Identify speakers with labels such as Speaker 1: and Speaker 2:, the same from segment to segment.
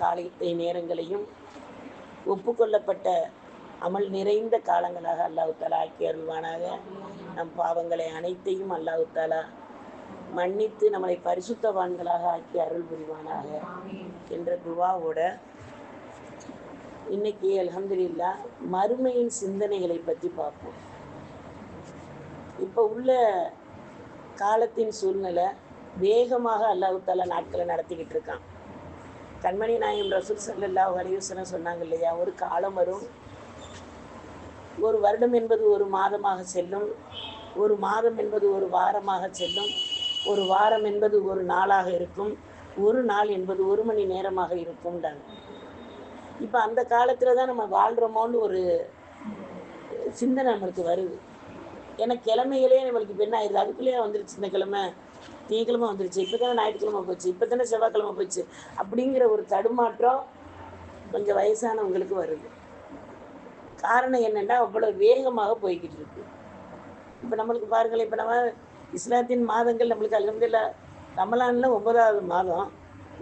Speaker 1: காலை நேரங்களையும் ஒப்புக்கொள்ளப்பட்ட அமல் நிறைந்த காலங்களாக அல்லாஹு தாலா ஆக்கி அருள்வானாக. நம் பாவங்களை அனைத்தையும் அல்லாஹு தாலா மன்னித்து நம்மளை பரிசுத்தவான்களாக ஆக்கி அருள் புரிவானாக என்ற துவாவோட இன்னைக்கு அலமதுல்லா மறுமையின் சிந்தனைகளை பற்றி பார்ப்போம். இப்போ உள்ள காலத்தின் சூழ்நிலை வேகமாக அல்லாஹு தாலா நாட்களை நடத்திக்கிட்டு இருக்கான். கண்மணி நாயம் ரசூல் செல்லல்லா வலியுசன சொன்னாங்க இல்லையா? ஒரு காலம் வரும் ஒரு வருடம் என்பது ஒரு மாதமாக செல்லும் ஒரு மாதம் என்பது ஒரு வாரமாக செல்லும் ஒரு வாரம் என்பது ஒரு நாளாக இருக்கும் ஒரு நாள் என்பது ஒரு மணி நேரமாக இருக்கும்டாங்க இப்போ அந்த காலத்தில் தான் நம்ம வாழ்கிறோமோன்னு ஒரு சிந்தனை நம்மளுக்கு வருது. ஏன்னா கிழமைகளே நம்மளுக்கு இப்போ என்ன ஆயிடுது அதுக்குள்ளேயே வந்துருச்சு இந்த கிழமை. திங்கக்கிழமை வந்துருச்சு இப்போ தானே ஞாயிற்றுக்கிழமை போச்சு இப்போ தானே செவ்வாய்க்கிழமை போச்சு அப்படிங்கிற ஒரு தடுமாற்றம் கொஞ்சம் வயசானவங்களுக்கு வருது. காரணம் என்னென்னா அவ்வளோ வேகமாக போய்கிட்டு இருக்கு. இப்போ நம்மளுக்கு பாருங்களேன் இப்போ நம்ம இஸ்லாத்தின் மாதங்கள் நம்மளுக்கு அலமதுல்லா ரமலானில் ஒன்பதாவது மாதம்.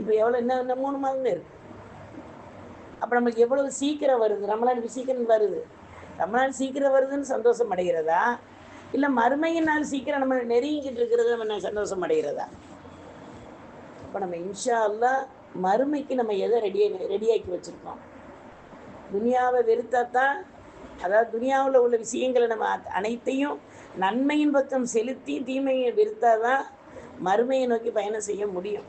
Speaker 1: இப்போ எவ்வளோ இன்னும் இன்னும் மூணு மாதமே இருக்குது இருக்கு. அப்போ நம்மளுக்கு எவ்வளவு சீக்கிரம் வருது? ரமலான் சீக்கிரம் வருது. ரமலான் சீக்கிரம் வருதுன்னு சந்தோஷம் அடைகிறதா? இல்லை மறுமையினால் சீக்கிரம் நம்ம நெருங்கிக்கிட்டு இருக்கிறது நம்ம சந்தோஷம் அடைகிறதா இப்போ நம்ம இன்ஷா அல்லா மறுமைக்கு நம்ம எதை ரெடியாக ரெடியாக்கி வச்சுருக்கோம்? துனியாவை வெறுத்தா தான் அதாவது துனியாவில் உள்ள விஷயங்களை நம்ம அத்- அனைத்தையும் நன்மையின் பக்கம் செலுத்தி தீமையை வெறுத்தா தான் மறுமையை நோக்கி பயணம் செய்ய முடியும்.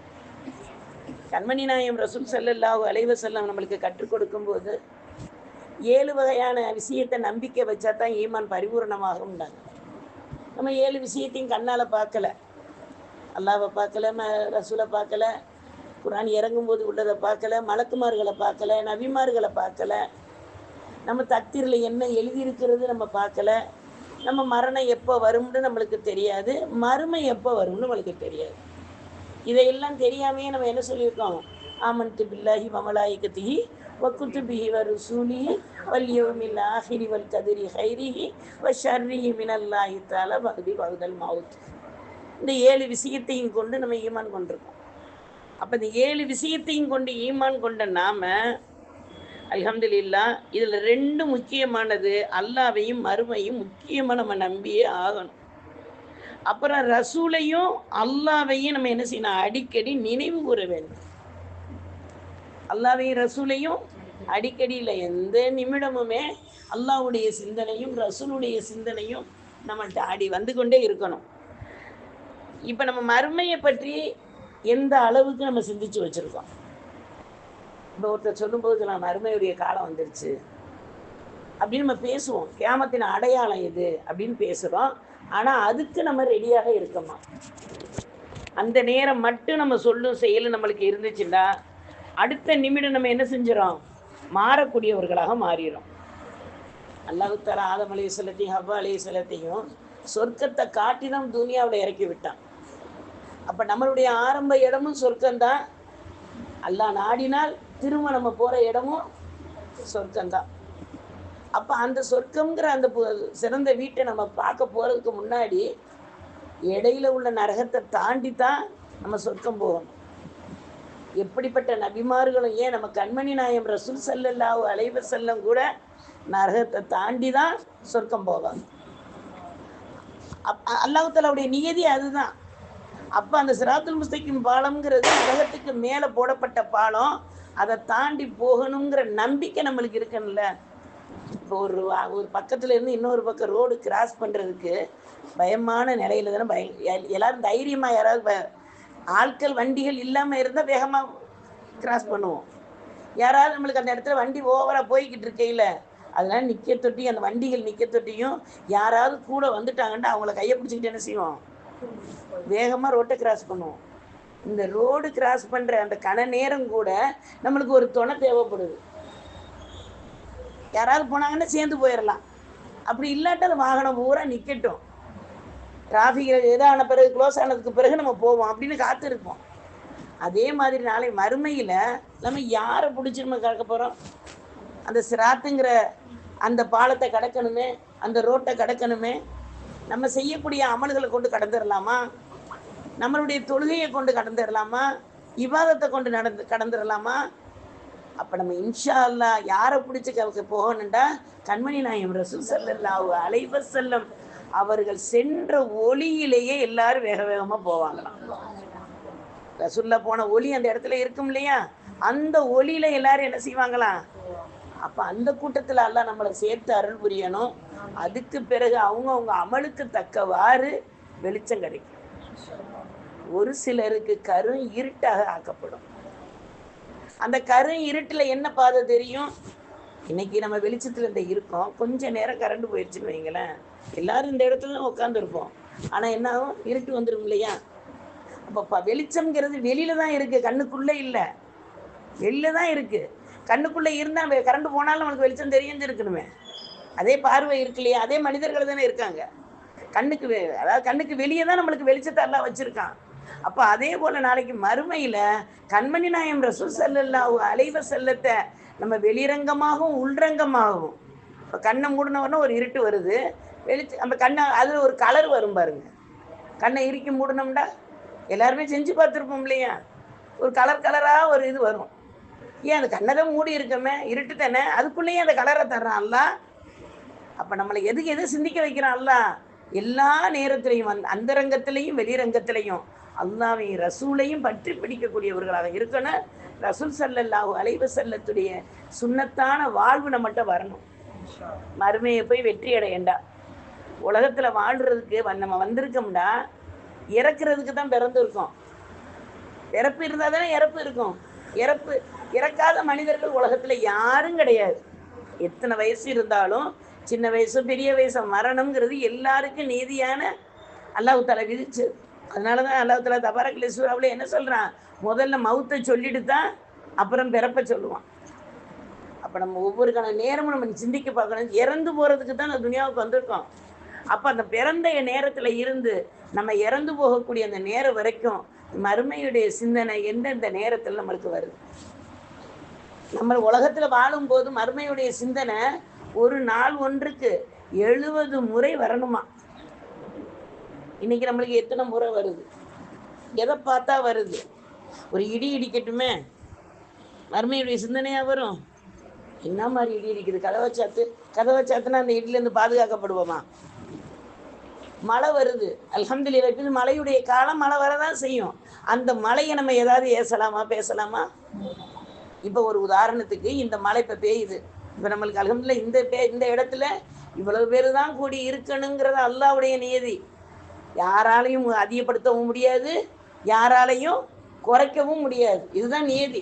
Speaker 1: கண்மணி நாயம் ரசூல் ஸல்லல்லாஹு அலைவ செல்லம் நம்மளுக்கு கற்றுக் கொடுக்கும்போது ஏழு வகையான விஷயத்தை நம்பிக்கை வச்சா தான் ஈமான் பரிபூரணமாகும்னாங்க. நம்ம ஏழு விஷயத்தையும் கண்ணால் பார்க்கல. அல்லாவை பார்க்கல ம ரசூலை பார்க்கல குரான் இறங்கும்போது உள்ளதை பார்க்கல மலக்குமார்களை பார்க்கல நபிமார்களை பார்க்கல. நம்ம தக்தீரில் என்ன எழுதியிருக்கிறது நம்ம பார்க்கல. நம்ம மரணம் எப்போ வரும்னு நம்மளுக்கு தெரியாது. மறுமை எப்போ வரும்னு நம்மளுக்கு தெரியாது. இதையெல்லாம் தெரியாமையே நம்ம என்ன சொல்லியிருக்கோம்? ஆமன் பில்லாஹி வமலாயிகத்திஹி வக்குத்துபிஹி பிஹி ருசூலிஹி வல் واليوم الآخر والقدر خيره ஹைரிஹி من الله تعالى பகுதி பகுதல் மவுத் இந்த ஏழு விஷயத்தையும் கொண்டு நம்ம ஈமான் கொண்டிருக்கோம். அப்போ இந்த ஏழு விஷயத்தையும் கொண்டு ஈமான் கொண்ட நாம அல்ஹம்துலில்லா இதில் ரெண்டு முக்கியமானது அல்லாவையும் மறுமையும் முக்கியமாக நம்ம நம்பியே ஆகணும். அப்புறம் ரசூலையும் அல்லாவையும் நம்ம என்ன செய்யணும்? அடிக்கடி நினைவு கூற வேண்டும். அல்லாவையும் ரசூலையும் அடிக்கடியில் எந்த நிமிடமுமே அல்லாஹ்வுடைய சிந்தனையும் ரசூலுடைய சிந்தனையும் நம்மள்ட்ட அடி வந்து கொண்டே இருக்கணும். இப்போ நம்ம மறுமையை பற்றி எந்த அளவுக்கு நம்ம சிந்திச்சு வச்சுருக்கோம்? இப்போ ஒருத்தர் சொல்லும்போது நான் மறுமையுடைய காலம் வந்துருச்சு. அப்படின்னு நம்ம பேசுவோம். கேமத்தின் அடையாளம் இது அப்படின்னு பேசுகிறோம் ஆனால் அதுக்கு நம்ம ரெடியாக இருக்கோமா? அந்த நேரம் மட்டும் நம்ம சொல்லும் செயலும் நம்மளுக்கு இருந்துச்சுன்னா அடுத்த நிமிடம் நம்ம என்ன செஞ்சிடோம் மாறக்கூடியவர்களாக மாறிடும் அல்லாஹு ஆதம் அலி சொல்லத்தையும் ஹவ்வா அலி சொல்லத்தையும் சொர்க்கத்தை காட்டி தான் துனியாவில் இறக்கி விட்டான். அப்போ நம்மளுடைய ஆரம்ப இடமும் சொர்க்கம்தான். அல்லாஹ் நாடினால் திரும்ப நம்ம போகிற இடமும் சொர்க்கம்தான். அப்போ அந்த சொர்க்கம்ங்கிற அந்த சிறந்த வீட்டை நம்ம பார்க்க போகிறதுக்கு முன்னாடி இடையில உள்ள நரகத்தை தாண்டி தான் நம்ம சொர்க்கம் போகணும். எப்படிப்பட்ட நபிமார்களும் ஏன் நம்ம கண்மணி நாயம் ரசூல் செல்லல்லாவு அலைவ செல்லம் கூட நரகத்தை தாண்டி தான் சொர்க்கம் போவாங்க. அப் அல்லாஹ் நியதி அதுதான். அப்போ அந்த சிராத்துல் முஸ்தகிம் பாலம்ங்கிறது நரகத்துக்கு மேலே போடப்பட்ட பாலம். அதை தாண்டி போகணுங்கிற நம்பிக்கை நம்மளுக்கு இருக்குன்ல. இப்போ ஒரு ஒரு பக்கத்துல இருந்து இன்னொரு பக்கம் ரோடு கிராஸ் பண்ணுறதுக்கு பயமான நிலையில தானே பய எல்லாரும் தைரியமாக யாராவது ப- ஆட்கள் வண்டிகள் இல்லாமல் இருந்தால் வேகமாக கிராஸ் பண்ணுவோம். யாராவது நம்மளுக்கு அந்த இடத்துல வண்டி ஓவராக போய்கிட்டு இருக்கையில் அதனால நிற்க தொட்டியும் அந்த வண்டிகள் நிற்க தொட்டியும் யாராவது கூட வந்துட்டாங்கன்னா அவங்கள கையை பிடிச்சிக்கிட்டு என்ன செய்வோம்? வேகமாக ரோட்டை கிராஸ் பண்ணுவோம். இந்த ரோடு கிராஸ் பண்ணுற அந்த கன நேரம் கூட நம்மளுக்கு ஒரு துணை தேவைப்படுது. யாராவது போனாங்கன்னா சேர்ந்து போயிடலாம் அப்படி இல்லாட்ட அந்த வாகனம் பூரா நிற்கட்டும் டிராஃபிக்கில் இதான பிறகு க்ளோஸ் ஆனதுக்கு பிறகு நம்ம போவோம் அப்படின்னு காத்திருப்போம். அதே மாதிரி நாளை மறுமையில் நம்ம யாரை பிடிச்சி நம்ம கடக்க போகிறோம் அந்த சிராத்துங்கிற அந்த பாலத்தை கடக்கணுமே அந்த ரோட்டை கடக்கணுமே நம்ம செய்யக்கூடிய அமல்களை கொண்டு கடந்துடலாமா நம்மளுடைய தொழுகையை கொண்டு கடந்துடலாமா விவாதத்தை கொண்டு நடந்து கடந்துடலாமா அப்போ நம்ம இன்ஷா அல்லா யாரை பிடிச்சி க போகணுண்டா கண்மணி நாயம் ரசூ சல்லல்லாஹு அலைஹி செல்லம் அவர்கள் சென்ற ஒளியிலேயே எல்லாரும் வேக வேகமாக போவாங்களாம். ரசுல்ல போன ஒளி அந்த இடத்துல இருக்கும் இல்லையா? அந்த ஒளியில எல்லாரும் என்ன செய்வாங்களாம்? அப்ப அந்த கூட்டத்துல எல்லாம் நம்மளை சேர்த்து அருள் புரியணும். அதுக்கு பிறகு அவங்க அவங்க அமலுக்கு தக்கவாறு வெளிச்சம் கிடைக்கும். ஒரு சிலருக்கு கரும் இருட்டாக ஆக்கப்படும். அந்த கரும் இருட்டுல என்ன பாதை தெரியும்? இன்னைக்கு நம்ம வெளிச்சத்துல இந்த இருக்கோம். கொஞ்ச நேரம் கரண்ட் போயிடுச்சுன்னு வைங்களேன். எல்லாரும் இந்த இடத்துல உட்காந்துருப்போம் ஆனா என்ன ஆகும்? இருட்டு வந்துடும் இல்லையா? அப்போ வெளிச்சம்ங்கிறது வெளியில தான் இருக்கு. கண்ணுக்குள்ளே இல்லை. வெளியில தான் இருக்கு. கண்ணுக்குள்ள இருந்தா கரண்ட் போனாலும் நமக்கு வெளிச்சம் தெரிஞ்சிருக்கணுமே. அதே பார்வை இருக்கு இல்லையா? அதே மனிதர்கள் தானே இருக்காங்க. கண்ணுக்கு வெ- அதாவது கண்ணுக்கு வெளியே தான் நம்மளுக்கு வெளிச்சத்தை எல்லாம் வச்சிருக்கான். அப்போ அதே போல நாளைக்கு மறுமையில கண்மணி நாயம் ரசூ ஸல்லல்லாஹு அலைவ செல்லத்தை நம்ம வெளிரங்கமாகவும் உள்ரங்கமாகவும் இப்போ கண்ணை மூடினவொடனே ஒரு இருட்டு வருது. வெளிச்ச நம்ம கண்ணை அதில் ஒரு கலர் வரும் பாருங்க. கண்ணை இறுக்கி மூடணும்டா. எல்லாருமே செஞ்சு பார்த்துருப்போம் இல்லையா? ஒரு கலர் கலராக ஒரு இது வரும். ஏன் அந்த கண்ணை தான் மூடி இருக்கமே? இருட்டு தானே அதுக்குள்ளேயே அந்த கலரை தர்றான்ல. அப்போ நம்மளை எதுக்கு எது சிந்திக்க வைக்கிறான்ல? எல்லா நேரத்திலையும் அந்த அந்தரங்கத்திலையும் வெளிரங்கத்திலையும் அல்லாவையும் ரசூலையும் பற்றி பிடிக்கக்கூடியவர்களாக இருக்கணும். ரசூல் சல்லல்லாஹு அலைவு செல்லத்துடைய சுண்ணத்தான வாழ்வு நம்மகிட்ட வரணும். மறுமையை போய் வெற்றி அடையண்டா. உலகத்துல வாழ்றதுக்கு நம்ம வந்திருக்கோம்டா இறக்குறதுக்கு தான் பிறந்திருக்கோம் இறப்பு இருந்தால் தானே இறப்பு இருக்கும். இறப்பு இறக்காத மனிதர்கள் உலகத்துல யாரும் கிடையாது. எத்தனை வயசு இருந்தாலும் சின்ன வயசு பெரிய வயசு மரணம்ங்கிறது எல்லாருக்கும் நீதியான அல்லாஹு தலை விதிச்சு. அதனால தான் அல்லாஹு தலா தபாரக் சூறாவில் என்ன சொல்கிறான் முதல்ல மவுத்தை சொல்லிட்டு தான் அப்புறம் பிறப்ப சொல்லுவான். அப்போ நம்ம ஒவ்வொரு கண நேரமும் நம்ம சிந்திக்க பார்க்கணும். இறந்து போகிறதுக்கு தான் நான் துனியாவுக்கு வந்திருக்கோம். அப்ப அந்த பிறந்த நேரத்துல இருந்து நம்ம இறந்து போகக்கூடிய அந்த நேரம் வரைக்கும் மறுமையுடைய சிந்தனை எந்தெந்த நேரத்துல நம்மளுக்கு வருது? நம்ம உலகத்துல வாழும் போது மறுமையுடைய சிந்தனை ஒரு நாள் ஒன்றுக்கு எழுபது முறை வரணுமா? இன்னைக்கு நம்மளுக்கு எத்தனை முறை வருது? எதை பார்த்தா வருது? ஒரு இடி இடிக்கட்டுமே. மறுமையுடைய சிந்தனையா வரும். என்ன மாதிரி இடி இடிக்குது? கதவை சாத்து கதவை சாத்துனா அந்த இடிலேருந்து பாதுகாக்கப்படுவோமா? மழை வருது. அல்ஹம்துலில்லாஹ் இப்போ மழையுடைய காலம் மழை வரதான் செய்யும். அந்த மழையை நம்ம ஏதாவது ஏசலாமா பேசலாமா? இப்போ ஒரு உதாரணத்துக்கு இந்த மழை இப்போ பெய்யுது. இப்போ நம்மளுக்கு அலமதுல இந்த பே இந்த இடத்துல இவ்வளவு பேர் தான் கூடி இருக்கணுங்கிறது அல்லாவுடைய நியதி. யாராலையும் அதிகப்படுத்தவும் முடியாது யாராலையும் குறைக்கவும் முடியாது. இதுதான் நியதி.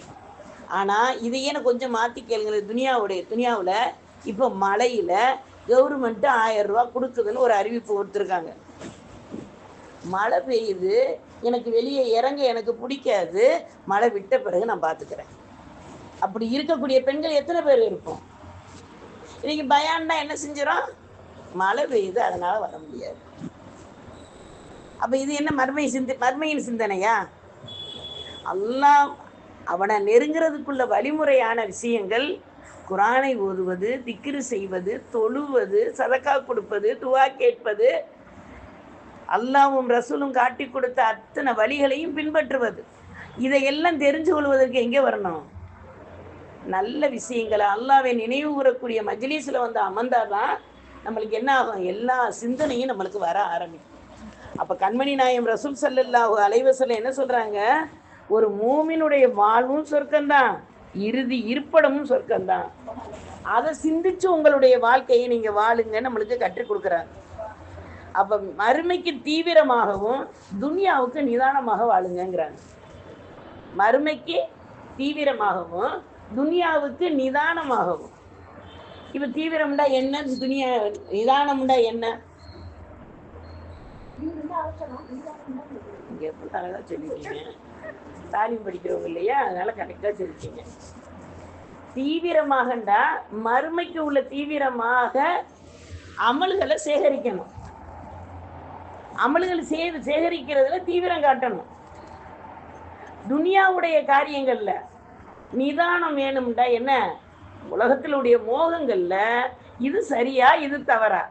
Speaker 1: ஆனால் இதையே நான் கொஞ்சம் மாற்றி கேளுங்க துனியாவுடைய துனியாவில் இப்போ மழையில் கவர்மெண்ட்டு ஆயிரம் ரூபா கொடுக்குதுன்னு ஒரு அறிவிப்பு கொடுத்துருக்காங்க. மழை பெய்யுது எனக்கு வெளியே இறங்க எனக்கு பிடிக்காது மழை விட்ட பிறகு நான் பார்த்துக்கிறேன். அப்படி இருக்கக்கூடிய பெண்கள் எத்தனை பேர் இருக்கும் இன்னைக்கு பயான்னா என்ன செஞ்சிடும் மழை பெய்யுது அதனால வர முடியாது. அப்ப இது என்ன மர்மை சிந்தி மர்மையின் சிந்தனையா? அல்லாஹ் அவனை நெருங்கிறதுக்குள்ள வழிமுறையான விஷயங்கள் குரானை ஓதுவது திக்ரு செய்வது தொழுவது சதக்கா கொடுப்பது துவா கேட்பது அல்லாவும் ரசூலும் காட்டி கொடுத்த அத்தனை வழிகளையும் பின்பற்றுவது. இதையெல்லாம் தெரிஞ்சு கொள்வதற்கு எங்கே வரணும்? நல்ல விஷயங்களை அல்லாவை நினைவு கூறக்கூடிய மஜ்லீஸில் வந்து அமர்ந்தாதான் நம்மளுக்கு என்ன ஆகும்? எல்லா சிந்தனையும் நம்மளுக்கு வர ஆரம்பிக்கும். அப்போ கண்மணி நாயம் ரசூல் சல்லல்லாஹு அலைவசல்ல என்ன சொல்கிறாங்க ஒரு மூமினுடைய வாழ்வும் சொர்க்கம்தான். இறுதி இருப்படமும் சொர்க்கம்தான். அதை சிந்திச்சு உங்களுடைய வாழ்க்கையை நீங்க வாழுங்க நம்மளுக்கு கற்றுக் கொடுக்குறாங்க அப்ப மறுமைக்கு தீவிரமாகவும் துனியாவுக்கு நிதானமாக வாழுங்கங்கிறாங்க. மறுமைக்கு தீவிரமாகவும் துனியாவுக்கு நிதானமாகவும். இப்ப தீவிரம்டா என்ன? துனியா நிதானம்டா என்ன? இங்க எப்படி சொல்லிருக்கீங்க? தாலிம் படிக்கிறவங்க இல்லையா? அதனால கரெக்டா சொல்லிருக்கீங்க தீவிரமாகண்டா மறுமைக்கு உள்ள தீவிரமாக அமல்களை சேகரிக்கணும். அமல்கள் சே சேகரிக்கிறதுல தீவிரம் காட்டணும். துனியாவுடைய காரியங்கள்ல நிதானம் வேணும்டா என்ன? உலகத்திலுடைய மோகங்கள்ல இது சரியா இது தவறா?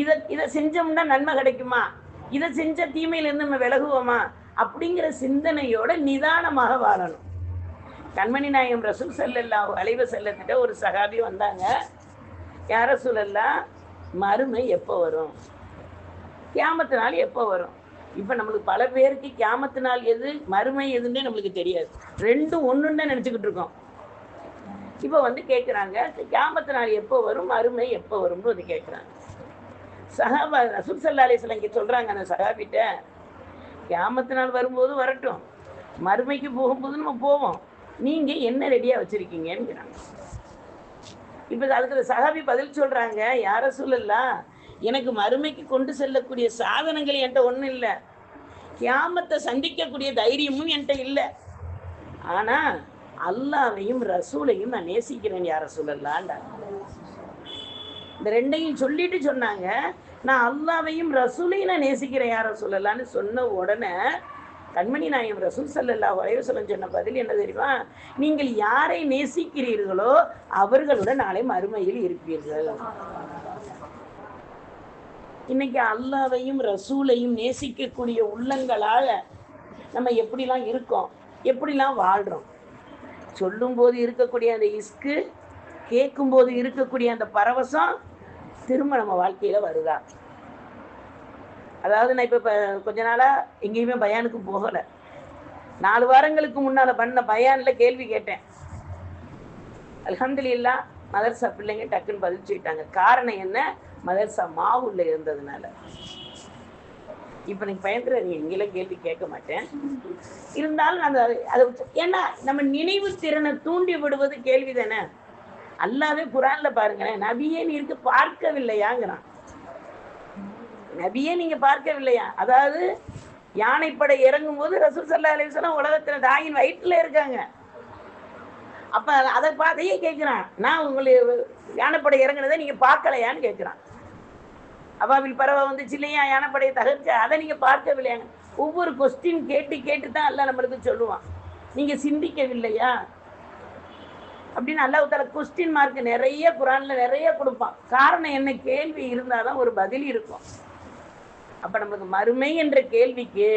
Speaker 1: இதை இதை செஞ்சோம்னா நன்மை கிடைக்குமா? இதை செஞ்ச தீமையிலிருந்து நம்ம விலகுவோமா? அப்படிங்கிற சிந்தனையோட நிதானமாக வாழணும். கண்மணி நாயகம் ரசூல் செல்லல்லா அலைவ செல்லத்திட்ட ஒரு சகாபி வந்தாங்க. யார சொல்லலாம் மறுமை எப்போ வரும்? கியாமத்து நாள் எப்போ வரும்? இப்போ நம்மளுக்கு பல பேருக்கு கியாமத்து நாள் எது மறுமை எதுன்னே நம்மளுக்கு தெரியாது. ரெண்டும் ஒன்றுன்னு நினச்சிக்கிட்டு இருக்கோம். இப்போ வந்து கேட்குறாங்க கியாமத்து நாள் எப்போ வரும் மறுமை எப்போ வரும்னு வந்து கேட்குறாங்க சஹாபா ரசூல் சல்லா அலிஸ்லாம் இங்கே சொல்கிறாங்க அந்த சஹாபிட்ட கேமத்து நாள் வரும்போது வரட்டும். மறுமைக்கு போகும்போது நம்ம போவோம். நீங்கள் என்ன ரெடியாக வச்சுருக்கீங்கன்னுங்கிறாங்க இப்போ அதுக்கு சகாபி பதில் சொல்கிறாங்க யார சொல்லலாம் எனக்கு மறுமைக்கு கொண்டு செல்லக்கூடிய சாதனங்கள் என்கிட்ட ஒன்றும் இல்லை. கியாமத்தை சந்திக்கக்கூடிய தைரியமும் என்கிட்ட இல்லை. ஆனால் அல்லாவையும் ரசூலையும் நான் நேசிக்கிறேன் யார சொல்லலான்டா இந்த ரெண்டையும் சொல்லிட்டு சொன்னாங்க. நான் அல்லாவையும் ரசூலையும் நான் நேசிக்கிறேன் யார சொல்லலான்னு சொன்ன உடனே கண்மணி நாயம் ரசூல் சல்லல்லா வலைவசலம் சொன்ன பதில் என்ன தெரியுமா? நீங்கள் யாரை நேசிக்கிறீர்களோ அவர்களுடன் நாளை மறுமையில் இருப்பீர்கள். இன்னைக்கு அல்லாவையும் ரசூலையும் நேசிக்கக்கூடிய உள்ளங்களால நம்ம எப்படிலாம் இருக்கோம்? எப்படிலாம் வாழ்கிறோம் சொல்லும்போது இருக்கக்கூடிய அந்த இஸ்கு கேட்கும்போது இருக்கக்கூடிய அந்த பரவசம் திரும்ப நம்ம வாழ்க்கையில் வருதா? அதாவது நான் இப்போ கொஞ்ச நாளாக எங்கேயுமே பயானுக்கு போகலை. நாலு வாரங்களுக்கு முன்னால் பண்ண பயானில் கேள்வி கேட்டேன். அல்ஹம்துலில்லா மதர்சா பிள்ளைங்க டக்குன்னு பதில் சொல்லிட்டாங்க. காரணம் என்ன? மதர்சா மாவுள்ள இருந்ததுனால. இப்போ நீங்கள் பயந்துற நீ எங்கேயும் கேள்வி கேட்க மாட்டேன். இருந்தாலும் அந்த அதை ஏன்னா நம்ம நினைவு திறனை தூண்டி விடுவது கேள்வி தானே அல்லாவே குரான்ல பாருங்களேன் நபியே நீ இருக்கு பார்க்கவில்லையாங்கிறான். நபியே நீங்க பார்க்கவில்லையா? அதாவது யானைப்படை இறங்கும் போது ரசூல் சல்லா அலிஸ்லாம் உலகத்துல தாயின் வயிற்றுல இருக்காங்க. அப்ப அதை பார்த்தையே கேட்கிறான் நான் உங்களை யானைப்படை இறங்குனதை நீங்க பார்க்கலையான்னு கேட்கிறான் அவாவில் பறவை வந்துச்சு இல்லையா? யானைப்படையை தகர்க்க அதை நீங்க பார்க்கவில்லையாங்க ஒவ்வொரு கொஸ்டின் கேட்டு கேட்டு தான் அல்ல நம்மளுக்கு சொல்லுவான். நீங்க சிந்திக்கவில்லையா? அப்படின்னு அல்லாஹ் தர கொஸ்டின் மார்க் நிறைய குரான்ல நிறைய கொடுப்பான். காரணம் என்ன? கேள்வி இருந்தாதான் ஒரு பதில் இருக்கும். அப்ப நமக்கு மறுமை என்ற கேள்விக்கு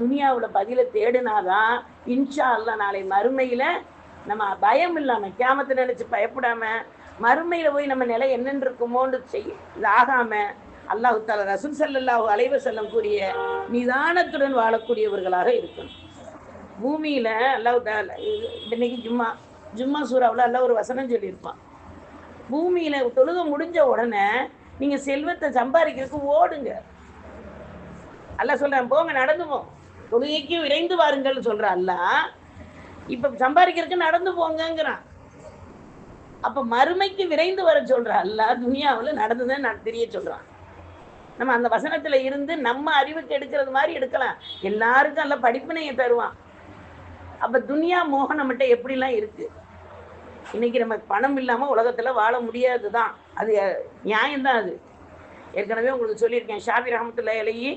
Speaker 1: துனியாவுல பதிலை தேடினாதான் இன்ஷா அல்லா நாளை மறுமையில நம்ம பயம் இல்லாம கேமத்தை நினைச்சு பயப்படாம மறுமையில போய் நம்ம நிலை என்னென்னு இருக்குமோன்னு செய் இது ஆகாம அல்லாஹு தால ரசூல் சல்லாஹு அலைவ செல்லம் கூறிய நிதானத்துடன் வாழக்கூடியவர்களாக இருக்கணும். பூமியில அல்லாஹு தாலா இன்னைக்கு ஜும்மா. ஜும்மா சூறாவில் அல்ல ஒரு வசனம் சொல்லியிருப்பான். பூமியில தொழுக முடிஞ்ச உடனே நீங்க செல்வத்தை சம்பாதிக்கிறதுக்கு ஓடுங்க. அல்ல சொல்கிறேன் போங்க நடந்து போ தொழுகைக்கு விரைந்து வாருங்கள்னு சொல்கிற அல்ல இப்ப சம்பாதிக்கிறதுக்கு நடந்து போங்கங்கிறான். அப்ப மறுமைக்கு விரைந்து வர சொல்ற. அல்ல துனியாவில் நடந்துதான் நான் தெரிய சொல்றான். நம்ம அந்த வசனத்துல இருந்து நம்ம அறிவுக்கு எடுக்கிறது மாதிரி எடுக்கலாம். எல்லாருக்கும் அல்ல படிப்பினையை தருவான். அப்ப துனியா மோகம் நம்மகிட்ட எப்படிலாம் இருக்கு? இன்னைக்கு நமக்கு பணம் இல்லாம உலகத்துல வாழ முடியாது தான் அது நியாயம்தான் அது. ஏற்கனவே உங்களுக்கு சொல்லியிருக்கேன். ஷாபி ரஹமத்துல்லா இலையி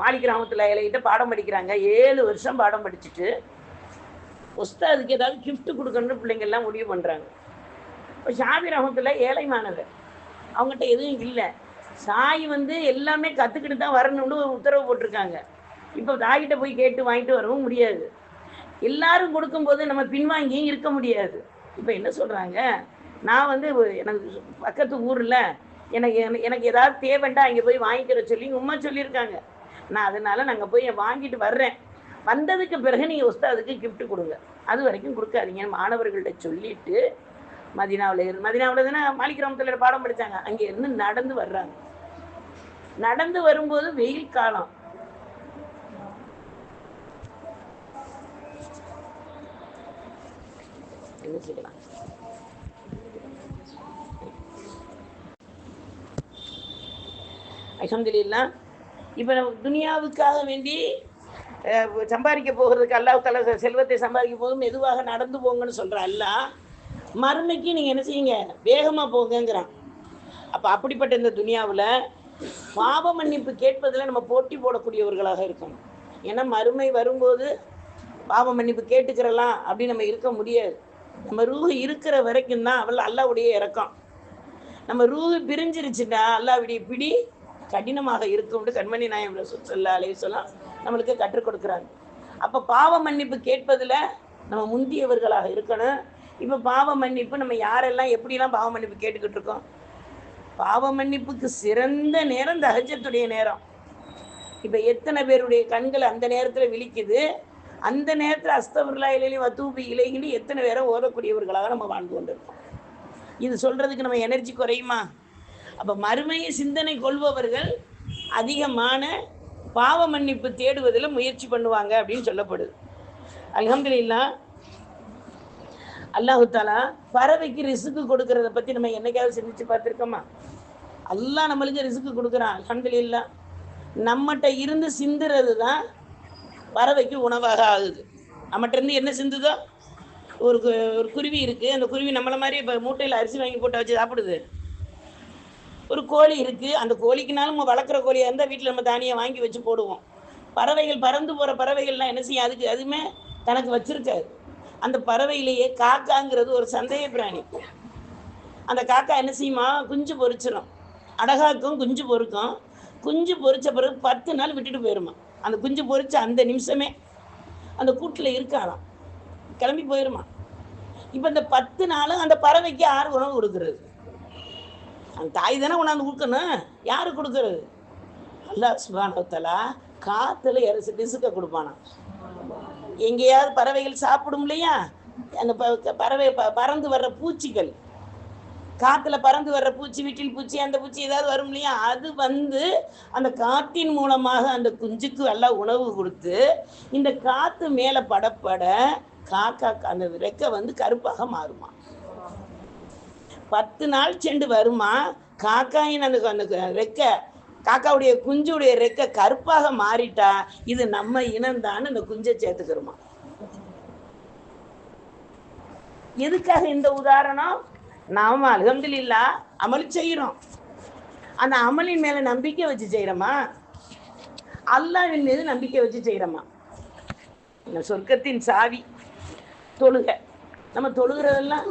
Speaker 1: மாலிக் ரஹமத்துல்லா இலையிட்ட பாடம் படிக்கிறாங்க. ஏழு வருஷம் பாடம் படிச்சுட்டு உஸ்தாதுக்கு ஏதாவது கிஃப்ட் கொடுக்கணும்னு பிள்ளைங்கள்லாம் முடிவு பண்ணுறாங்க இப்போ ஷாபி ரஹமத்துல்லா ஏழை மாணவர். அவங்ககிட்ட எதுவும் இல்லை. சாய் வந்து எல்லாமே கற்றுக்கிட்டு தான் வரணும்னு உத்தரவு போட்டிருக்காங்க. இப்போ தாய்கிட்ட போய் கேட்டு வாங்கிட்டு வரவும் முடியாது. எல்லாரும் கொடுக்கும்போது நம்ம பின்வாங்கியும் இருக்க முடியாது. இப்போ என்ன சொல்கிறாங்க நான் வந்து எனக்கு பக்கத்து ஊரில் எனக்கு எனக்கு- ஏதாவது தேவைண்டா அங்கே போய் வாங்கிக்கிற சொல்லி உம்மா சொல்லியிருக்காங்க. நான் அதனால நாங்கள் போய் வாங்கிட்டு வர்றேன். வந்ததுக்கு பிறகு நீங்கள் உஸ்தாதுக்கு கிஃப்ட் கொடுங்க. அது வரைக்கும் கொடுக்காதீங்கன்னு மாணவர்கள்ட்ட சொல்லிட்டு மதினாவில் இரு மதினாவில் தானே மாலிகிராமத்தில் பாடம் படித்தாங்க அங்கே இருந்து நடந்து வர்றாங்க. நடந்து வரும்போது வெயில் காலம். என்ன செய்யலாம் அல்ஹம்துலில்லாஹ் இப்போ நம்ம துனியாவுக்காக வேண்டி சம்பாதிக்க போகிறதுக்கு அல்லாஹ் தலா செல்வத்தை சம்பாதிக்க போதும் மெதுவாக நடந்து போங்கன்னு சொல்கிற அல்லா. மறுமைக்கு நீங்கள் என்ன செய்யுங்க வேகமாக போங்கங்கிறான். அப்போ அப்படிப்பட்ட இந்த துனியாவில் பாவ மன்னிப்பு கேட்பதில் நம்ம போட்டி போடக்கூடியவர்களாக இருக்கணும். ஏன்னா மறுமை வரும்போது பாவ மன்னிப்பு கேட்டுக்கிறலாம் அப்படின்னு நம்ம இருக்க முடியாது. நம்ம ரூஹு இருக்கிற வரைக்கும் தான் அவள் அல்லாவுடைய இறக்கம். நம்ம ரூஹு பிரிஞ்சிருச்சுன்னா அல்லாவுடைய பிடி கடினமாக இருக்கும்னு கண்மணி நாயம் சொல்லா அலைய அலைஹி நம்மளுக்கு கற்றுக் கொடுக்குறாங்க. அப்போ பாவ மன்னிப்பு கேட்பதில் நம்ம முந்தியவர்களாக இருக்கணும். இப்போ பாவ மன்னிப்பு நம்ம யாரெல்லாம் எப்படிலாம் பாவ மன்னிப்பு கேட்டுக்கிட்டு இருக்கோம்? பாவ மன்னிப்புக்கு சிறந்த நேரம் தகஜத்துடைய நேரம். இப்போ எத்தனை பேருடைய கண்கள் அந்த நேரத்தில் விழிக்குது? அந்த நேரத்தில் அஸ்தவர்களா இலையிலையும் வத்தூபி இலைகளும் எத்தனை பேரை ஓதக்கூடியவர்களாக நம்ம வாழ்ந்து கொண்டிருக்கோம். இது சொல்கிறதுக்கு நம்ம எனர்ஜி குறையுமா? அப்போ மறுமையை சிந்தனை கொள்பவர்கள் அதிகமான பாவ மன்னிப்பு தேடுவதில் முயற்சி பண்ணுவாங்க அப்படின்னு சொல்லப்படுது. அல்ஹம்துலில்லாஹ் அல்லாஹு தாலா பறவைக்கு ரிசுக்கு கொடுக்கறத பற்றி நம்ம என்னைக்காவது சிந்திச்சு பார்த்துருக்கோமா? அல்லா நம்மளுக்கு ரிசுக்கு கொடுக்குறான் அல்ஹம்துலில்லாஹ் நம்மகிட்ட இருந்து சிந்துறது தான் பறவைக்கு உணவாக ஆகுது. நம்மகிட்டருந்து என்ன சிந்துதோ? ஒரு கு- ஒரு குருவி இருக்குது அந்த குருவி நம்மளை மாதிரி இப்போ மூட்டையில் அரிசி வாங்கி போட்டு வச்சு சாப்பிடுது. ஒரு கோழி இருக்குது அந்த கோழிக்குனாலும் நம்ம வளர்க்குற கோழியாக இருந்தால் வீட்டில் நம்ம தானியம் வாங்கி வச்சு போடுவோம். பறவைகள் பறந்து போகிற பறவைகள்லாம் என்ன செய்யும்? அதுக்கு அதுவுமே தனக்கு வச்சிருக்காது. அந்த பறவையிலேயே காக்காங்கிறது ஒரு சந்தேக பிராணி. அந்த காக்கா என்ன செய்யுமா? குஞ்சு பொரிச்சிடும் அடகாக்கும் குஞ்சு பொறுக்கும். குஞ்சு பொரிச்ச பிறகு பத்து நாள் விட்டுட்டு போயிருமா. அந்த குஞ்சு பொரிச்ச அந்த நிமிஷமே அந்த கூட்டில் இருக்காளாம். கிளம்பி போயிருமா. இப்போ இந்த பத்து நாளும் அந்த பறவைக்கு யார் உணவு கொடுக்கறது? அந்த தாய் தானே உணவு கொடுக்கணும். யாரு கொடுக்கறது? அல்லா சுபானத்தலா காத்துல இறசி டிசுக்க கொடுப்பானா எங்கேயாவது பறவைகள் சாப்பிடும் இல்லையா? அந்த ப- பறவை ப- பறந்து வர்ற பூச்சிகள். காத்துல பறந்து வர்ற பூச்சி வீட்டில் பூச்சி அந்த பூச்சி ஏதாவது வரும் இல்லையா? அது வந்து அந்த காத்தின் மூலமாக அந்த குஞ்சுக்கு எல்லாம் உணவு கொடுத்து இந்த காத்து மேலே படப்பட காக்கா அந்த ரெக்கை வந்து கருப்பாக மாறுமா? பத்து நாள் செண்டு வருமா? காக்காயின் அந்த அந்த ரெக்கை காக்காவுடைய குஞ்சுடைய ரெக்கை கருப்பாக மாறிட்டா இது நம்ம இனம்தான் இந்த குஞ்சை சேர்த்துக்கிறோமா? எதுக்காக இந்த உதாரணம்? நாம அல்ஹம்துலில்லா அமல் செய்கிறோம் அந்த அமலின் மேல நம்பிக்கை வச்சு செய்கிறோமா அல்லாவின் மீது நம்பிக்கை வச்சு செய்கிறோமா இந்த சொர்க்கத்தின் சாவி தொழுகை. நம்ம தொழுகிறதெல்லாம்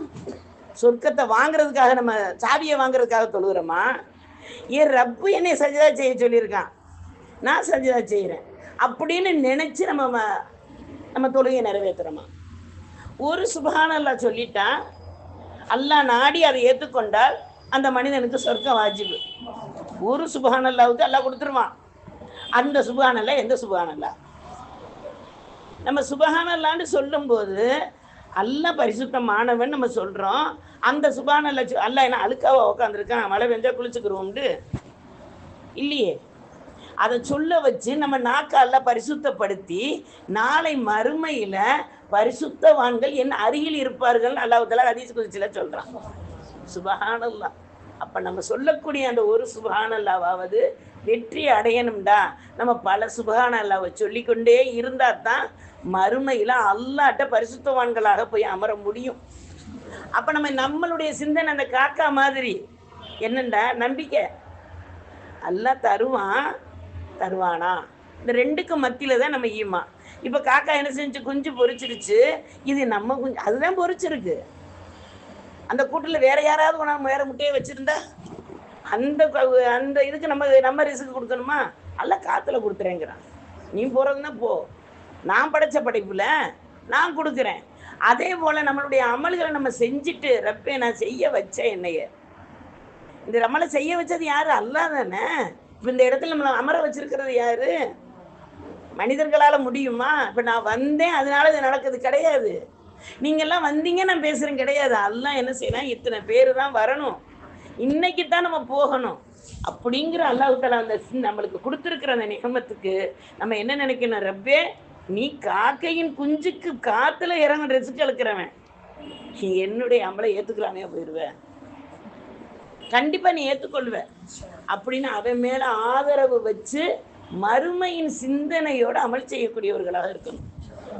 Speaker 1: சொர்க்கத்தை வாங்குறதுக்காக நம்ம சாவியை வாங்குறதுக்காக தொழுகிறோமா? ஏன் ரப்பு என்னை சஜிதா செய்ய சொல்லியிருக்கான். நான் சஜிதா செய்கிறேன் அப்படின்னு நினச்சி நம்ம நம்ம தொழுகையை நிறைவேற்றுறோமா ஒரு சுபஹான் சொல்லிட்டா அல்லாஹ் நாடி அதை ஏற்றுக்கொண்டால் அந்த மனிதனுக்கு சொர்க்கம் வாஜிபு. ஒரு சுபஹான் அல்லாவுக்கு அல்லாஹ் கொடுத்துருவான். அந்த சுபஹானல்லா எந்த சுபஹானல்லா? நம்ம சுபஹானல்லான்னு சொல்லும்போது அல்லாஹ் பரிசுத்தமானவன் நம்ம சொல்கிறோம் அந்த சுபான் அல்லா அல்லாஹ் என்ன அழுக்காவா உட்காந்துருக்கான் மழை பெஞ்சா குளிச்சுக்கிறோம்ட்டு இல்லையே. அதை சொல்ல வச்சு நம்ம நாக்கால பரிசுத்தப்படுத்தி நாளை மறுமையில பரிசுத்தவான்கள் என் அருகில் இருப்பார்கள் அல்லாஹ் ஹதீஸ் குதிச்சில சொல்றான். சுபஹானல்லாஹ். அப்ப நம்ம சொல்லக்கூடிய அந்த ஒரு சுபஹானல்லாவாவது வெற்றி அடையணும்டா. நம்ம பல சுபஹானல்லாவை சொல்லிக்கொண்டே இருந்தால் தான் மறுமையில அல்லாட்ட பரிசுத்தவான்களாக போய் அமர முடியும். அப்ப நம்ம நம்மளுடைய சிந்தனை அந்த காக்கா மாதிரி. என்னண்டா? நம்பிக்கை. எல்லாம் தருவான். தருவானா? இந்த ரெண்டுக்கும் மத்தியில தான் நம்ம ஈமா. இப்போ காக்கா என்ன செஞ்சு குஞ்சு பொறிச்சிருச்சு இது நம்ம குஞ்சு அதுதான் பொரிச்சிருக்கு. அந்த கூட்டில் வேற யாராவது உணவு வேற முட்டையை வச்சிருந்தா அந்த அந்த இதுக்கு நம்ம நம்ம ரிசுக்கு கொடுக்கணுமா? அல்ல காத்துல கொடுத்துறேங்கிறான். நீ போறதுன்னா போ. நான் படைச்ச படைப்புல நான் கொடுக்குறேன். அதே போல நம்மளுடைய அமல்களை நம்ம செஞ்சுட்டு ரப்பே நான் செய்ய வச்சேன் என்னைய. இந்த நம்மளை செய்ய வச்சது யாரு? அல்லாதானே இப்போ இந்த இடத்துல நம்மளை அமர வச்சிருக்கிறது யாரு? மனிதர்களால முடியுமா? இப்போ நான் வந்தேன் அதனால இது நடக்குது. கிடையாது. நீங்கெல்லாம் வந்தீங்க நான் பேசுறேன். கிடையாது. அதெல்லாம் என்ன செய்யலாம்? இத்தனை பேர் தான் வரணும். இன்னைக்கு தான் நம்ம போகணும். அப்படிங்கிற அல்லாஹால அந்த நம்மளுக்கு கொடுத்துருக்கிற அந்த நிகமத்துக்கு நம்ம என்ன நினைக்கணும்? ரப்பே நீ காக்கையின் குஞ்சுக்கு காத்துல இறங்க ரிசுக்கு அழுக்கிறவன் என்னுடைய அமலை ஏத்துக்கிறானே போயிடுவேன் கண்டிப்பா நீ ஏத்துக்கொள்வ அப்படின்னு அவன் மேல ஆதரவு வச்சு மறுமையின் சிந்தனையோட அமல் செய்யக்கூடியவர்களாக இருக்கணும்.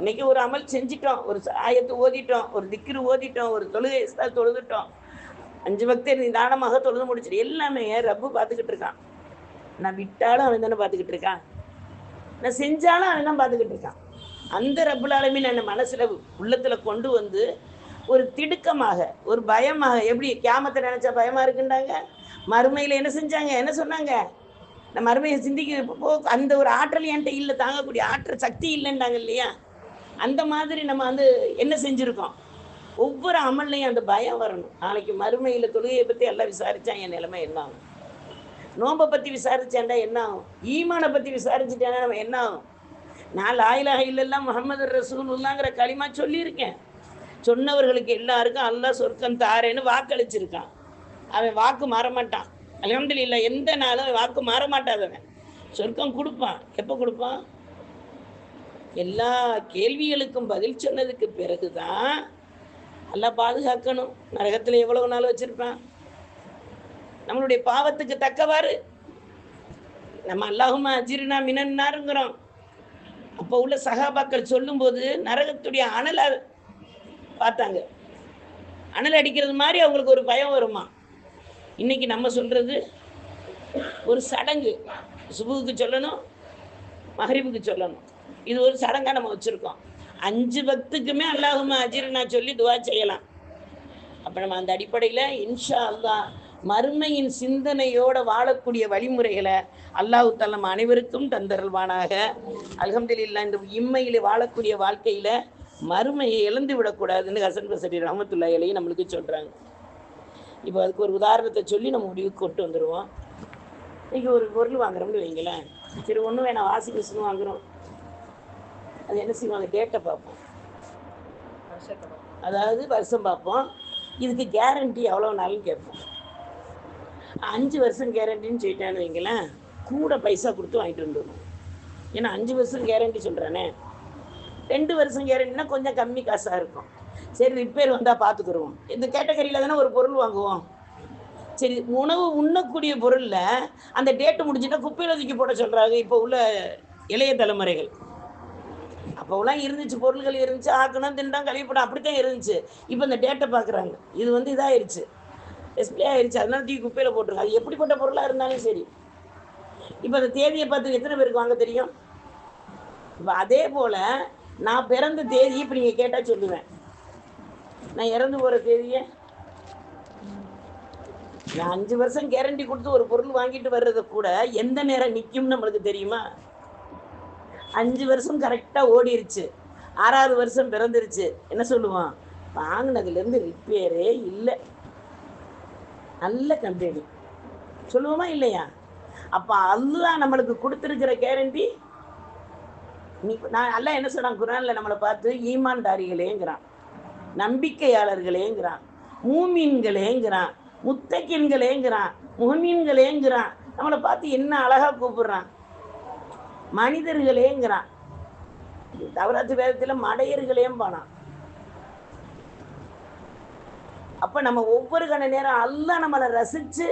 Speaker 1: இன்னைக்கு ஒரு அமல் செஞ்சிட்டோம் ஒரு ஆயத்து ஓதிட்டோம் ஒரு திக்கிரு ஓதிட்டோம் ஒரு தொழுகை தொழுதுட்டோம். அஞ்சு பக்தர் நிதானமாக தொழுது முடிச்சிட்டு எல்லாமே ரப்பு பார்த்துக்கிட்டு இருக்கான்? நான் விட்டாலும் அவன் தானே பார்த்துக்கிட்டு இருக்கான்? நான் செஞ்சாலும் அவன் தான் பார்த்துக்கிட்டு இருக்கான். அந்த ரப்புலாலுமே நான் என்ன மனசுல உள்ளத்துல கொண்டு வந்து ஒரு திடுக்கமாக ஒரு பயமாக எப்படி கேமத்தை நினைச்சா பயமா இருக்குன்றாங்க? மறுமையில என்ன செஞ்சாங்க? என்ன சொன்னாங்க? இந்த மறுமையை சிந்திக்க போ அந்த ஒரு ஆற்றல் என்கிட்ட இல்லை தாங்கக்கூடிய ஆற்றல் சக்தி இல்லைன்றாங்க இல்லையா? அந்த மாதிரி நம்ம வந்து என்ன செஞ்சுருக்கோம்? ஒவ்வொரு அமல்லையும் அந்த பயம் வரணும். நாளைக்கு மறுமையில் தொழுகையை பற்றி எல்லாம் விசாரித்தா என் நிலைமை என்ன ஆகும்? நோம்பை பற்றி விசாரிச்சேன்டா என்ன ஆகும்? ஈமானை பற்றி விசாரிச்சுட்டேன்னா நம்ம என்ன ஆகும்? நான் லாயிலாக இல்லெல்லாம் முகமது ரசூலுல்லாங்கிற களிமா சொல்லியிருக்கேன். சொன்னவர்களுக்கு எல்லாருக்கும் அல்லா சொர்க்கம் தாரேன்னு வாக்களிச்சிருக்கான். அவன் வாக்கு மாற மாட்டான் அலமதுல்ல எந்த நாளும் அவன் வாக்கு மாறமாட்டாதவன் சொர்க்கம் கொடுப்பான். எப்போ கொடுப்பான்? எல்லா கேள்விகளுக்கும் பதில் சொன்னதுக்கு பிறகுதான் நல்லா பாதுகாக்கணும். நரகத்தில் எவ்வளவு நாள் வச்சிருப்பான்? நம்மளுடைய பாவத்துக்கு தக்கவாறு. நம்ம அல்லாஹுமா அஜிரினா மினன்னாருங்கிறோம். அப்போ உள்ள சகாபாக்கள் சொல்லும்போது நரகத்துடைய அனலை பார்த்தாங்க. அனல் அடிக்கிறது மாதிரி அவங்களுக்கு ஒரு பயம் வருமா? இன்னைக்கு நம்ம சொல்றது ஒரு சடங்கு. சுபுவுக்கு சொல்லணும் மகரிபுக்கு சொல்லணும். இது ஒரு சடங்காக நம்ம வச்சுருக்கோம். அஞ்சு பக்துக்குமே அல்லாஹுமா அஜிர்னா சொல்லி துவா செய்யலாம். அப்போ நம்ம அந்த அடிப்படையில் இன்ஷா அல்லா மறுமையின் சிந்தனையோடு வாழக்கூடிய வழிமுறைகளை அல்லாஹு தலம் அனைவருக்கும் தந்தருள்வானாக. அல்ஹம்துலில்லாஹ் இந்த இம்மையில் வாழக்கூடிய வாழ்க்கையில் மறுமையை இழந்து விடக்கூடாதுன்னு ஹசன் பசரி ரஹமத்துல்லாஹிலையும் நம்மளுக்கு சொல்கிறாங்க இப்போ அதுக்கு ஒரு உதாரணத்தை சொல்லி நம்ம முடிவுக்கு கொண்டு வந்துடுவோம் இன்றைக்கி ஒரு பொருள் வாங்குறோம்னு வைங்களேன். சரி ஒன்றும் வேணாம் வாஷிங் மிஷின் வாங்குறோம். அது என்ன செய்வாங்க? டேட்டை பார்ப்போம். அதாவது வருஷம் பார்ப்போம். இதுக்கு கேரண்டி எவ்வளோ நாளும் கேட்போம். அஞ்சு வருஷம் கேரண்டின்னு சொல்லிட்டேன்னு வைங்களேன். கூட பைசா கொடுத்து வாங்கிட்டு வந்துடணும். ஏன்னா அஞ்சு வருஷம் கேரண்டி சொல்கிறானே ரெண்டு வருஷம் கேரண்டினா கொஞ்சம் கம்மி காசாக இருக்கும். சரி ரிப்பேர் வந்தால் பார்த்துக்குருவோம் இந்த கேட்டகரியில் தானே ஒரு பொருள் வாங்குவோம். சரி உணவு உண்ணக்கூடிய பொருளில் அந்த டேட்டு முடிஞ்சுட்டா குப்பையில் தூக்கி போட சொல்கிறாங்க இப்போ உள்ள இளைய தலைமுறைகள். அப்போலாம் இருந்துச்சு பொருள்கள் இருந்துச்சு ஆக்கணும் தின்றான் கழிவுப்படம் அப்படித்தான் இருந்துச்சு. இப்போ இந்த டேட்டை பார்க்குறாங்க இது வந்து இதாயிருச்சு. டிஸ்பிளே ஆயிருச்சு. அதனால தூக்கி குப்பையில் போட்டுருங்க அது எப்படிப்பட்ட பொருளாக இருந்தாலும் சரி. இப்போ அந்த தேதியை பார்த்து எத்தனை பேருக்கு வாங்க தெரியும்? இப்போ அதே போல் நான் பிறந்த தேதி இப்போ நீங்கள் கேட்டால் சொல்லுவேன். நான் இறந்து போகிற தேதியை? நான் அஞ்சு வருஷம் கேரண்டி கொடுத்து ஒரு பொருள் வாங்கிட்டு வர்றதை கூட எந்த நேரம் நிற்கும்னு நம்மளுக்கு தெரியுமா? அஞ்சு வருஷம் கரெக்டாக ஓடிருச்சு. ஆறாவது வருஷம் பிறந்துருச்சு. என்ன சொல்லுவான்? வாங்கினதுலேருந்து ரிப்பேரே இல்லை. நல்ல கம்பெனி சொல்லுவோமா இல்லையா? அப்போ அல்லா நம்மளுக்கு கொடுத்துருக்கிற கேரண்டி நீ நான் அல்ல என்ன சொல்கிறான் குரானில் நம்மளை பார்த்து ஈமான்தாரிகளேங்கிறான். நம்பிக்கையாளர்களேங்கிறான். மூமீன்களேங்கிறான். முத்தக்கின்களேங்கிறான் முகமீன்களேங்கிறான் நம்மளை பார்த்து என்ன அழகா கூப்பிடுறான்? மனிதர்களேங்கிறான். தவறாத்து வேதத்தில் மடையர்களையும் போனான். அப்ப நம்ம ஒவ்வொரு கண நேரம் எல்லாம் நம்மளை ரசிச்சு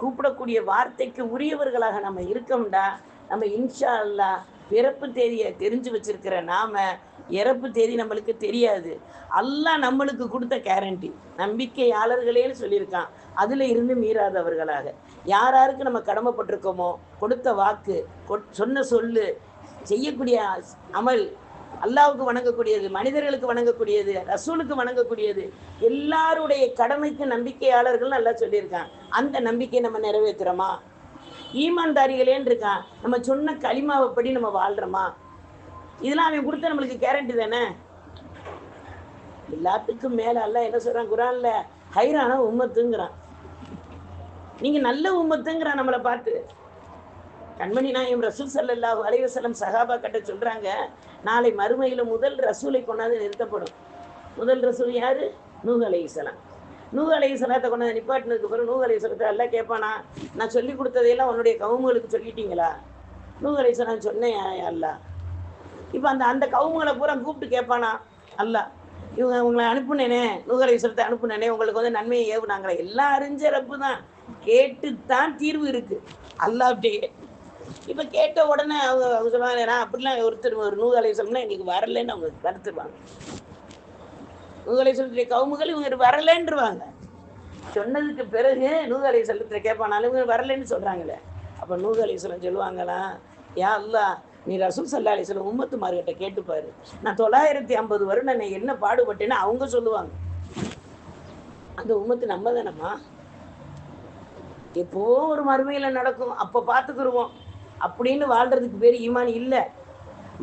Speaker 1: கூப்பிடக்கூடிய வார்த்தைக்கு உரியவர்களாக நம்ம இருக்கோம்டா நம்ம இன்ஷா அல்லாஹ் பிறப்பு தேதியை தெரிஞ்சு வச்சிருக்கிற நாம இறப்பு தேதி நம்மளுக்கு தெரியாது. அல்லா நம்மளுக்கு கொடுத்த கேரண்டி நம்பிக்கையாளர்களேன்னு சொல்லியிருக்கான். அதுல இருந்து மீறாதவர்களாக யார் யாருக்கு நம்ம கடமைப்பட்டிருக்கோமோ கொடுத்த வாக்கு சொன்ன சொல்லு செய்யக்கூடிய அமல் அல்லாவுக்கு வணங்கக்கூடியது மனிதர்களுக்கு வணங்கக்கூடியது ரசூலுக்கு வணங்கக்கூடியது எல்லாருடைய கடமைக்கு நம்பிக்கையாளர்கள் நல்லா சொல்லியிருக்கான். அந்த நம்பிக்கையை நம்ம நிறைவேற்றுறோமா? ஈமான்தாரிகளேன்னு இருக்கான் நம்ம சொன்ன களிமாவைப்படி நம்ம வாழ்றோமா? இதெல்லாம் அவன் கொடுத்த நம்மளுக்கு கேரண்டி தானே? எல்லாத்துக்கும் மேல அல்ல என்ன சொல்றான்? குரான்ல ஹைரான உம்மத்துங்கிறான். நீங்க நல்ல உம்மத்துங்கிறான் நம்மளை பார்த்து. கண்மணி நாயம் ரசூல் ஸல்லல்லாஹு அலைவசலம் வஸல்லம் சஹாபா கட்ட சொல்றாங்க நாளை மறுமையில முதல் ரசூலை கொண்டாந்து நிறுத்தப்படும். முதல் ரசூல் யாரு? நூஹ் அலைஹிஸ்ஸலாம் நூஹ் சலத்தை கொண்டாந்து நிப்பாட்டினதுக்கு பிறகு நூஹ் சலத்தை எல்லாம் கேட்பானா? நான் சொல்லி கொடுத்ததையெல்லாம் உன்னுடைய கவுங்களுக்கு சொல்லிட்டீங்களா? நூஹ் அலைஹிஸ்ஸலாம் சொன்னேன் அல்ல. இப்போ அந்த அந்த கவுங்களை பூரா கூப்பிட்டு கேட்பானா? அல்ல. இவங்க உங்களை அனுப்புனேனே நூஹ் சலத்தை அனுப்புனேனே உங்களுக்கு வந்து நன்மையை ஏவுனாங்களே? எல்லாம் அறிஞ்ச ரப்பு தான். கேட்டு தான் தீர்வு இருக்கு. அல்லாஹ் அப்படியே. இப்போ கேட்ட உடனே அவங்க அவங்க சொல்லுவாங்க நான் அப்படிலாம் ஒருத்தர் ஒரு நூகலை சொல்லணும்னா எங்களுக்கு வரலைன்னு அவங்க கருத்துருவாங்க நூகலை சொல்லுற கவுமுகள் இவங்க வரலன்றுவாங்க. சொன்னதுக்கு பிறகு நூகலை செல்லத்தில் கேட்பானாலும் இவங்க வரலைன்னு சொல்கிறாங்களே அப்போ நூகலை சொல்லம் சொல்லுவாங்களா? யா அல்லா நீ ரசூல் சல்லா அலி சொல்லம் உம்மத்துமார்கிட்ட கேட்டுப்பாரு நான் தொள்ளாயிரத்தி ஐம்பது வருடம் நான் என்ன பாடுபட்டேன்னு அவங்க சொல்லுவாங்க. அந்த உம்மத்து நம்ம தானம்மா? எப்போ ஒரு மறுமையில் நடக்கும்? அப்போ பார்த்துக்குருவோம் அப்படின்னு வாழ்றதுக்கு பேர் ஈமான் இல்லை.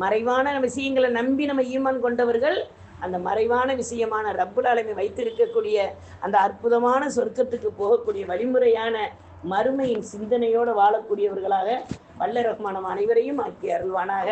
Speaker 1: மறைவான விஷயங்களை நம்பி நம்ம ஈமான் கொண்டவர்கள் அந்த மறைவான விஷயமான ரப்புல் ஆலமி வைத்திருக்கக்கூடிய அந்த அற்புதமான சொர்க்கத்துக்கு போகக்கூடிய வழிமுறையான மறுமையின் சிந்தனையோடு வாழக்கூடியவர்களாக வல்ல ரஹ்மானம் அனைவரையும் ஆக்கி அருள்வானாக.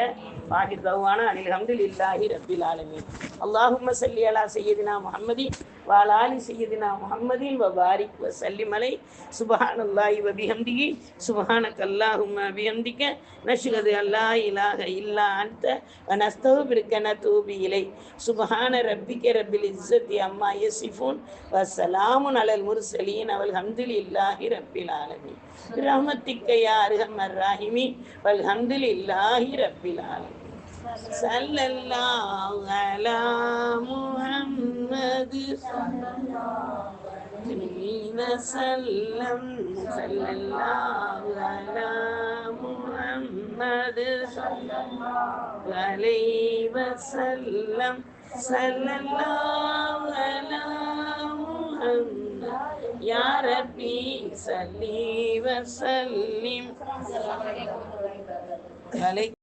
Speaker 1: வாஹிர் பகவான அனில் ஹம்துல் இல்லாஹி ரப்பில் ஆலமி அல்லாஹும்ம சல்லி அலா சையதினா முஹம்மதி வாலாலி செய்யதினா முகம்மதின் வபாரிக் வசல்லிமலை. சுபஹான் அல்லாஹி வபிஹம்திகி சுபஹானக் அல்லாஹும் அபிஹம்திக்க நஷ்கது அல்லாஹ் இலாக இல்லா அனுத்த வ நஸ்தவு பிரிக்கன தூபி இலை. சுபஹான ரப்பிக்க ரப்பில் இஸ்ஸத்தி அம்மா யசிஃபூன். வசலாமுன் அலல் முர்சலீன். அவள் ஹம்தில் இல்லாஹி ரப்பில் ஆலமி ரஹமத்திக்க யா அருகமர் ராஹிமி வல் ஹம்தில் இல்லாஹி ரப்பில் ஆலமி صلى الله على محمد وسلم صلى الله على محمد عليه وسلم صلى الله على محمد يا ربي صلي وسلم عليك